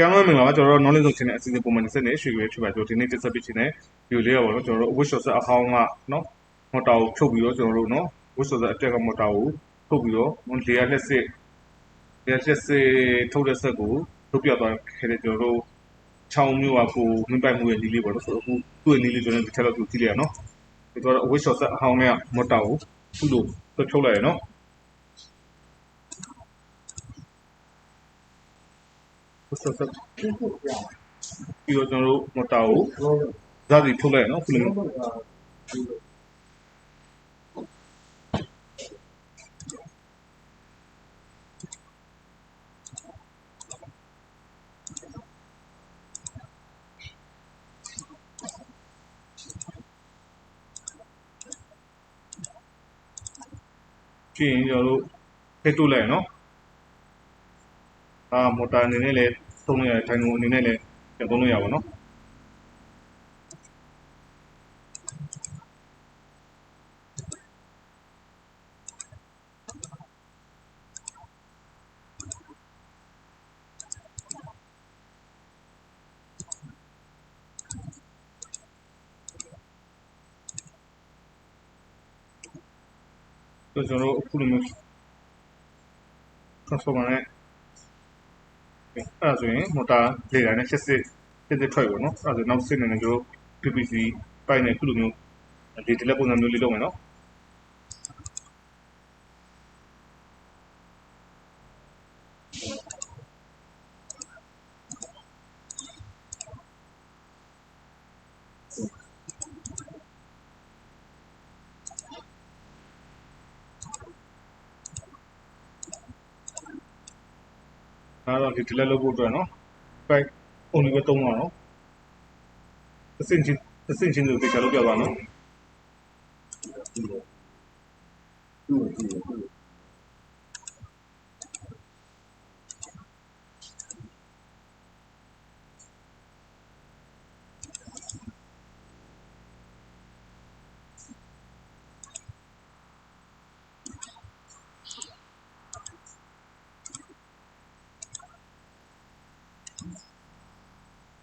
ကျောင်းလုံးမင်္ဂလာပါကျွန်တော်တို့ knowledge zone channel အစီအစဉ်ပုံမှန်ဆက်နေရွှေရွယ်ဖြစ်ပါကျွန်တော်ဒီနေ့တက်ဆက်ပေးခြင်းနဲ့ဗီဒီယိုလေးရပါတော့ကျွန်တော်တို့ wish shot အဟောင်းကနော်မော်တာကိုဖြုတ်ပြီးတော့ကျွန်တော်တို့နော် wish shot အတက်ကမော်တာကိုဖြုတ်ပြီးတော့လေယာလက်စစ်လေယာလက်စစ်ထုတ်တဲ့ဆက်ကိုထုတ်ပြသွားခဲ့တဲ့ကျွန်တော်တို့ချောင်းမျိုးကကိုမင်းပိုက်မှုရဲ့နီးလေးပေါ့နော်ဆိုတော့အခုသူ့ရဲ့နီးလေးကျွန်တော်ဒီထက်တော့သူကြည့်လိုက်ရနော်ဒီတော့ wish shot အဟောင်းကမော်တာကိုသူ့လိုဖြုတ်လိုက်ရနော် wish shot ပြီးတော့ကျွန်တော်တို့မော်တာကိုဇာတိထုတ်လိုက်ရနော်ခုလိုမျိုးကြည့်ရင်ကျွန်တော်တို့ထည့်ထုတ်လိုက်ရနော်အာမော်တာအနေနဲ့လည်း သုံးလို့ရတယ်ထိုင်ကုန်အနေနဲ့လည်းပြန်သုံးလို့ရပါတော့ဆိုကျွန်တော်တို့အခုလိုမျိုး transformer နဲ့ အဲ့ဒါဆိုရင် motor လေတာနဲ့ရှစ်စစ်ရှစ်စစ်ထွက်ပေါ့နော်အဲ့ဒါဆိုနောက်စစ်နေနေကျွန်တော် PPC ပိုက်နေခုလိုမျိုးဒီတလက်ပုံစံမျိုးလေးလုပ်မယ်နော် ဒါတော့ဒီတလက်လုပ်ဖို့အတွက်နော်ပိုက်ပုံလေးပဲသုံးပါနော်အစင်ချင်းအစင်ချင်းတို့တေချာလုပ်ပြပါနော်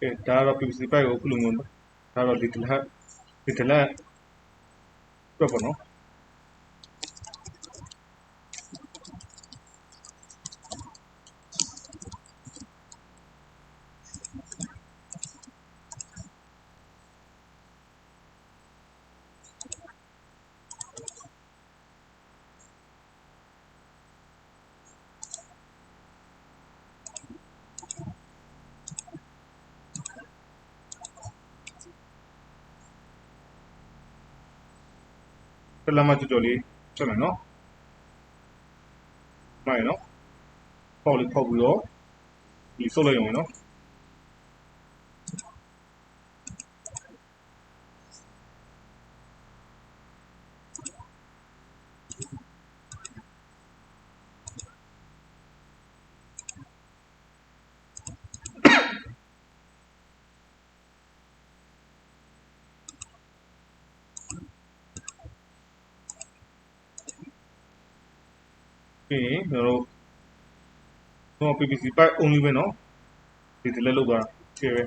ကဲဒါကတော့ PVC ပိုက်ကိုအခုလိုမျိုးဒါတော့ဒီတလက်ဒီတလက်ပြတ်ပေါ့နော် တလက်မကြော်ကြော်လေးချက်မယ်နော်မှန်ရနော်ပေါက်လေးပေါက်ပြီးတော့ဒီဆုပ်လိုက်ရုံပဲနော် ပြီးရင်ကျွန်တော်တို့တော့ PPC ပိုက် only ပဲနော်ဒီတလက်လောက်သွားခြေပဲ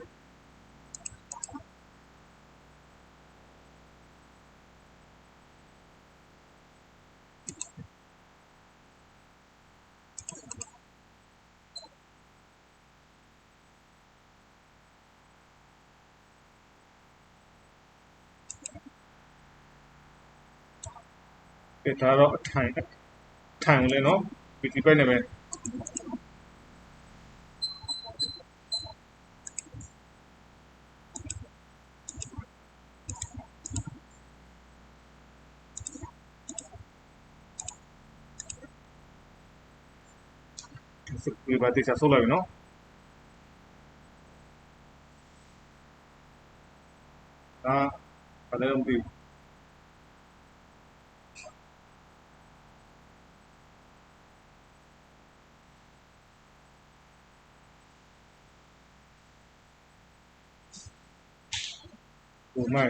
ကဲဒါတော့အထိုင် ထိုင်လဲနော် PC ပိုက်နဲ့ပဲဒီဘာတိချာဆုပ်လိုက်ပြီနော်ဒါဘာလဲမသိဘူး ပုံမှ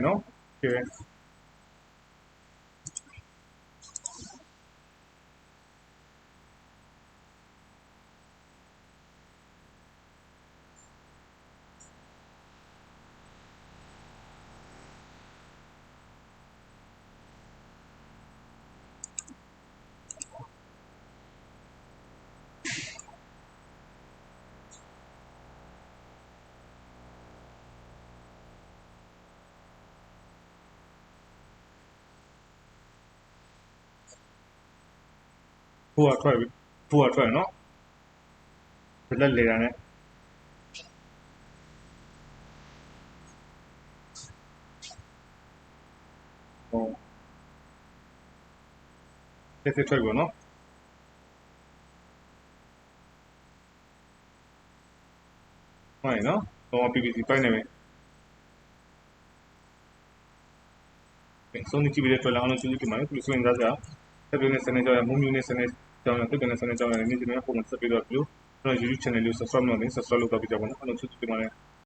ဖိုးကထွက်ပြီဖိုးကထွက်နော်ဘလက်လေတာနဲ့ဟောတက်တက်ထွက်ပြီနော်ဟုတ်ရနော်တော့ PPC ပိုင်းနေပြီဆုံးနေကြည့်ပြီးတဲ့ထွက်လာအောင်လို့ကျေးဇူးတင်ပါတယ်ဒီဆိုရင်ဒါဆိုတက်ပြနေစနေကြောင်မုံမျိုးနေစနေ ကြောင်တက်ပြနေစနေကြောင်နေနေဒီနေ့ပုံမှန်ဆက်ပြီးတော့ပြီးတော့ YouTube channel လေး subscribe လုပ်နေ subscribe လုပ်တော့ပြကြပါတော့အားလုံးကျေးဇူးတင်ပါတယ်